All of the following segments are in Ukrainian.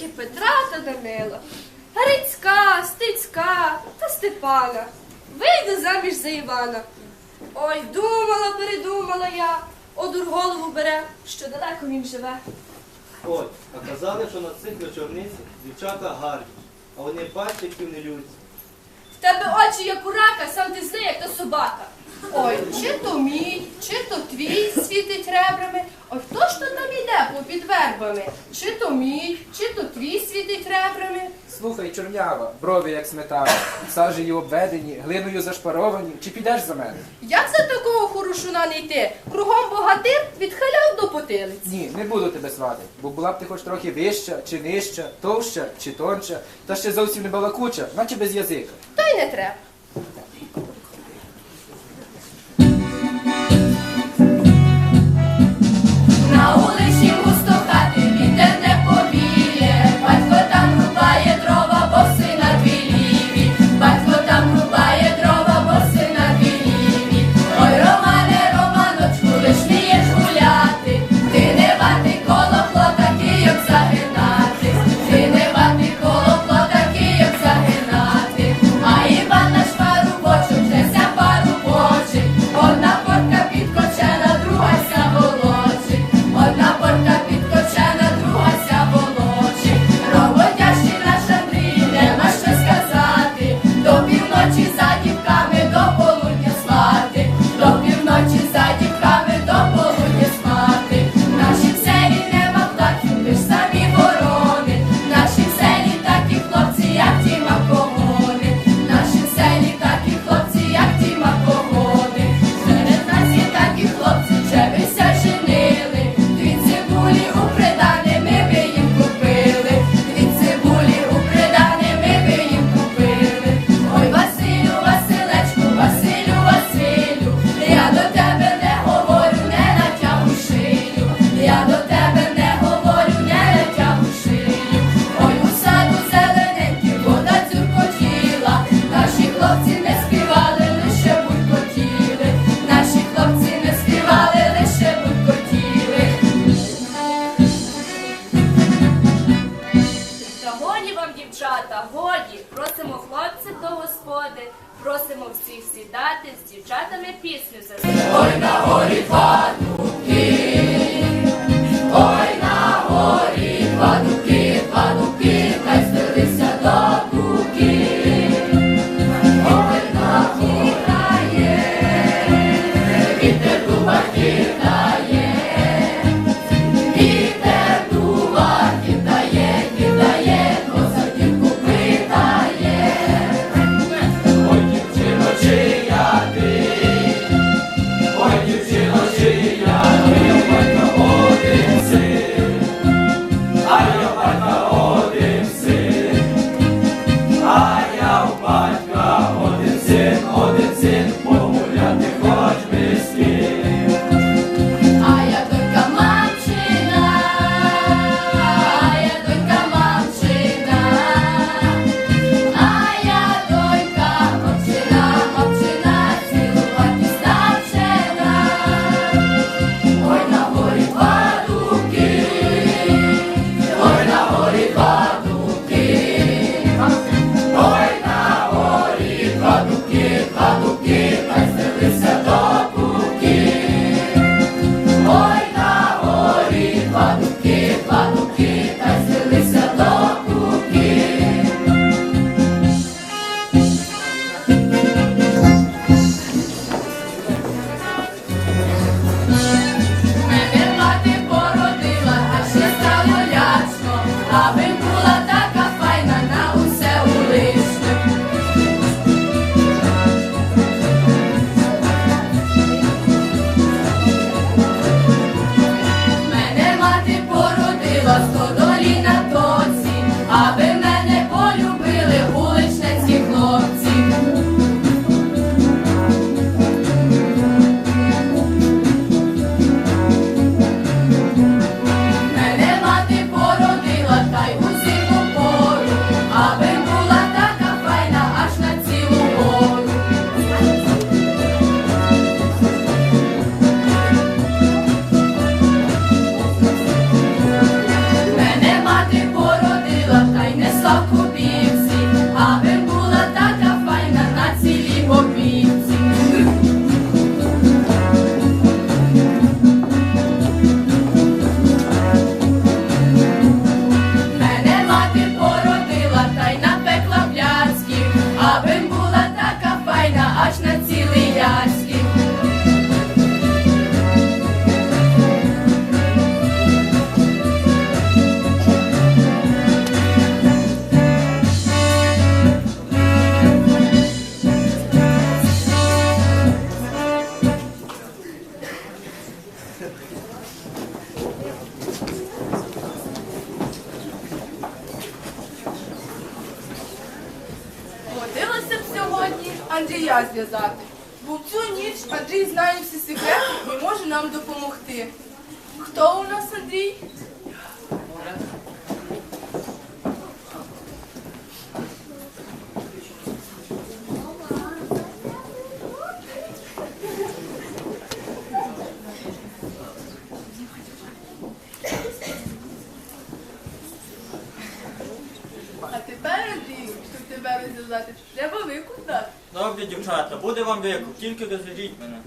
тільки Петра та Данила, Грицька, Стецька та Степана. Вийду заміж за Івана. Ой, думала, передумала я, одур голову бере, що далеко він живе. Ой, а казали, що на цих вечорницях дівчата гарні, а вони бачать, які вони люблять. В тебе очі, як у рака, сам ти зли, як та собака. Ой, чи то мій, чи то твій світить ребрами. Ой, хто вербу під вербами. Чи то мій, чи то твій світить ребрами. Слухай, чорнява, брові як сметана, сажею обведені, глиною зашпаровані. Чи підеш за мене? Як за такого хорошуна не йти? Кругом богатир відхиляв до потилиць. Ні, не буду тебе сватати, бо була б ти хоч трохи вища, чи нижча, товща, чи тонша, та ще зовсім не балакуча, наче без язика. Та й не треба. Просимо всіх сідати з дівчатами пісню заспівати. Ой, на горі пану, só comigo. Exato. Буде вам викуп, тільки розв'яжіть мене.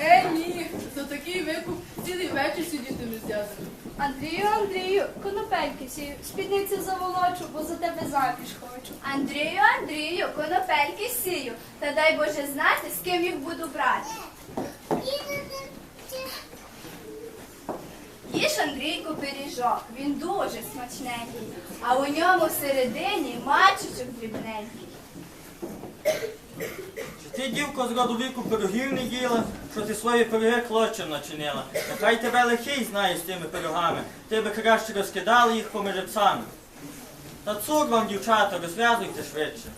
Е, ні, за такий викуп цілий вечір сидітиме зв'язаний. Андрію, Андрію, конопельки сію, спідниці заволочу, бо за тебе заміж хочу. Андрію, Андрію, конопельки сію, та дай Боже знати, з ким їх буду брати. Їж Андрійку пиріжок, він дуже смачненький, а у ньому всередині мальчичок дрібненький. Чи ти, дівко, з роду віку пирогів не їла, що ти свої пироги клочем начинила? Нехай тебе лихий знає з тими пирогами, ти би краще розкидали їх поміж псами. Та цур вам, дівчата, розв'язуйте швидше.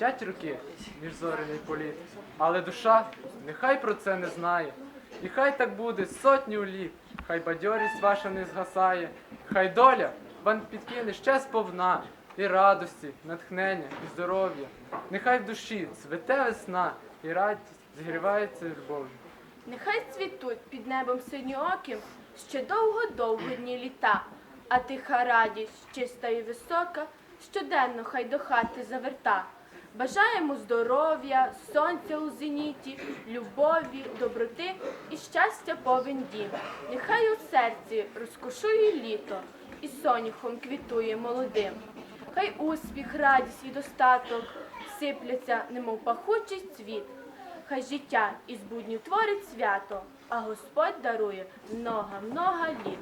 Летять руки між зоряний політ, але душа нехай про це не знає. І хай так буде сотню літ, хай бадьорість ваша не згасає, хай доля вам підкине ще сповна і радості, натхнення, і здоров'я. Нехай в душі цвете весна і радість зігрівається любов'ю. Нехай цвітуть під небом синьооким ще довго-довго дні літа, а тиха радість, чиста і висока, щоденно хай до хати заверта. Бажаємо здоров'я, сонця у зеніті, любові, доброти і щастя повен дім. Нехай у серці розкошує літо і соняхом квітує молодим. Хай успіх, радість і достаток сипляться, немов пахучий цвіт. Хай життя із буднів творить свято, а Господь дарує много-много літ.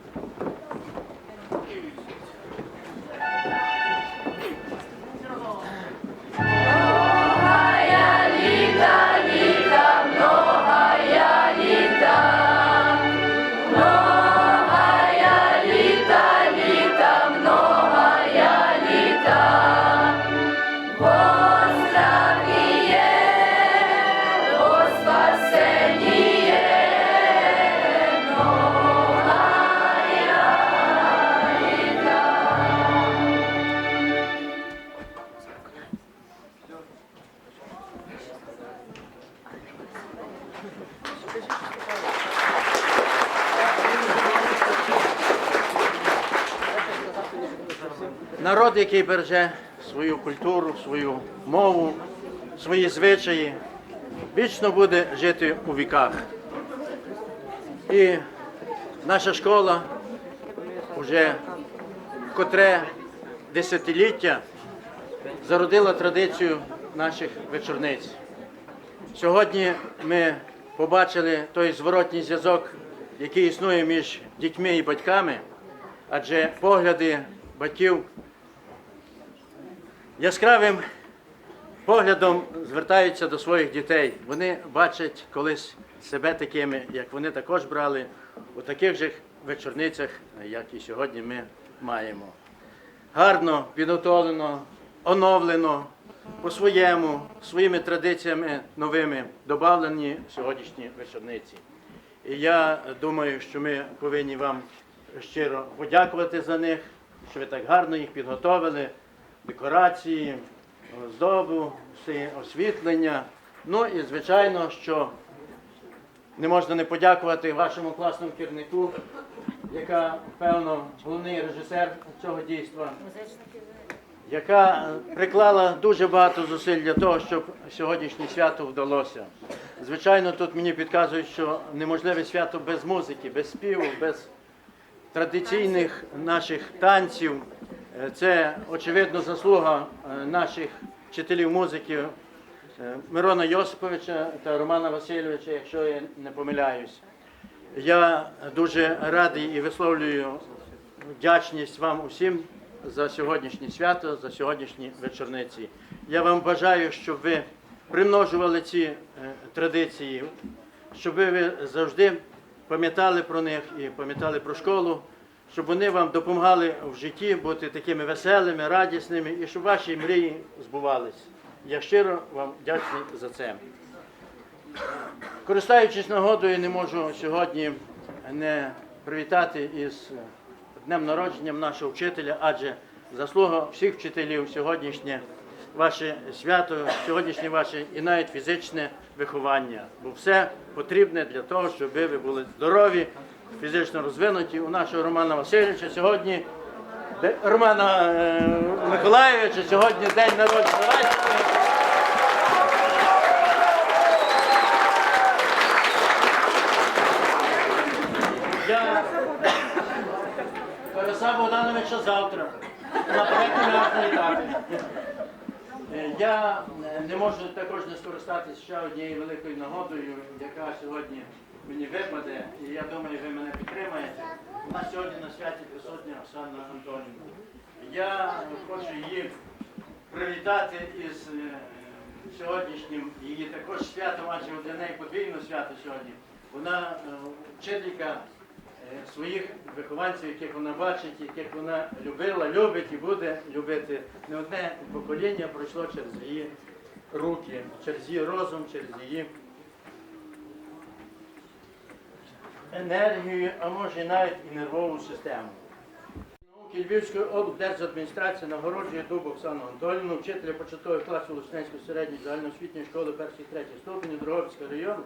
Народ, який береже свою культуру, свою мову, свої звичаї, вічно буде жити у віках. І наша школа вже котре десятиліття зародила традицію наших вечорниць. Сьогодні ми побачили той зворотній зв'язок, який існує між дітьми і батьками, адже погляди батьків яскравим поглядом звертаються до своїх дітей. Вони бачать колись себе такими, як вони також брали у таких же вечорницях, як і сьогодні ми маємо. Гарно підготовлено, оновлено по-своєму, своїми традиціями новими додавлені сьогоднішні вечорниці. І я думаю, що ми повинні вам щиро подякувати за них, що ви так гарно їх підготовили, декорації, оздобу, освітлення. Ну і звичайно, що не можна не подякувати вашому класному керівнику, яка, певно, головний режисер цього дійства, яка приклала дуже багато зусиль для того, щоб сьогоднішнє свято вдалося. Звичайно, тут мені підказують, що неможливе свято без музики, без співу, без традиційних наших танців. Е, Це очевидно заслуга е, наших вчителів музики е, Мирона Йосиповича та Романа Васильовича, якщо я не помиляюсь. Я дуже радий і висловлюю вдячність вам усім за сьогоднішнє свято, за сьогоднішні вечорниці. Я вам бажаю, щоб ви примножували ці традиції, щоб ви завжди пам'ятали про них і пам'ятали про школу, щоб вони вам допомагали в житті бути такими веселими, радісними і щоб ваші мрії збувались. Я щиро вам вдячний за це. Користуючись нагодою, не можу сьогодні не привітати із днем народженням нашого вчителя, адже заслуга всіх вчителів сьогоднішнє ваше свято, сьогоднішнє ваше і навіть фізичне виховання. Бо все потрібне для того, щоб ви були здорові, фізично розвинуті. У нашого Романа Васильовича сьогодні Романа е, Миколаївича сьогодні день народження. Я Тараса Богдановича завтра. Наперед не можна літати. Е, Я е, не можу також не скористатися ще однією великою нагодою, яка сьогодні мені випаде, і я думаю, ви мене підтримаєте. У нас сьогодні на святі присутня Оксана Антонівна. Я хочу її привітати із е, сьогоднішнім її також святом, адже для неї подвійне свято сьогодні. Вона е, вчителька е, своїх вихованців, яких вона бачить, яких вона любила, любить і буде любити. Не одне покоління пройшло через її руки, через її розум, через її енергію, а може навіть і нервову систему. Науки Львівської облдержадміністрації нагороджує Дуб Оксану Антонівну, вчителя початкових класів Лусненської середньої загальноосвітньої школи першої і третьої ступені Дрогобського району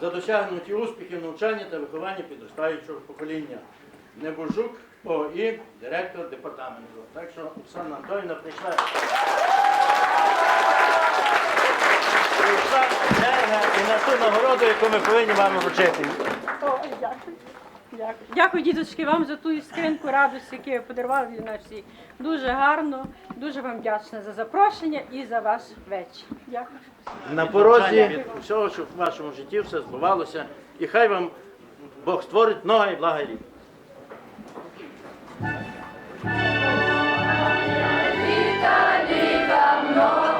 за досягнуті успіхи в навчанні та вихованні підростаючого покоління. Небожук ОІ, директор департаменту. Так що Оксана Антонівна прийшла. і на ту нагороду, яку ми повинні вам вручити. Дякую. Дякую, діточки, вам за ту скринку радості, яку ви подарували для нас всіх. Дуже гарно, дуже вам вдячна за запрошення і за ваш вечір. Дякую. На порозі всього, що в вашому житті все збувалося. І хай вам Бог створить нога і благо літ. Літа, літа, много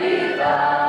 літа.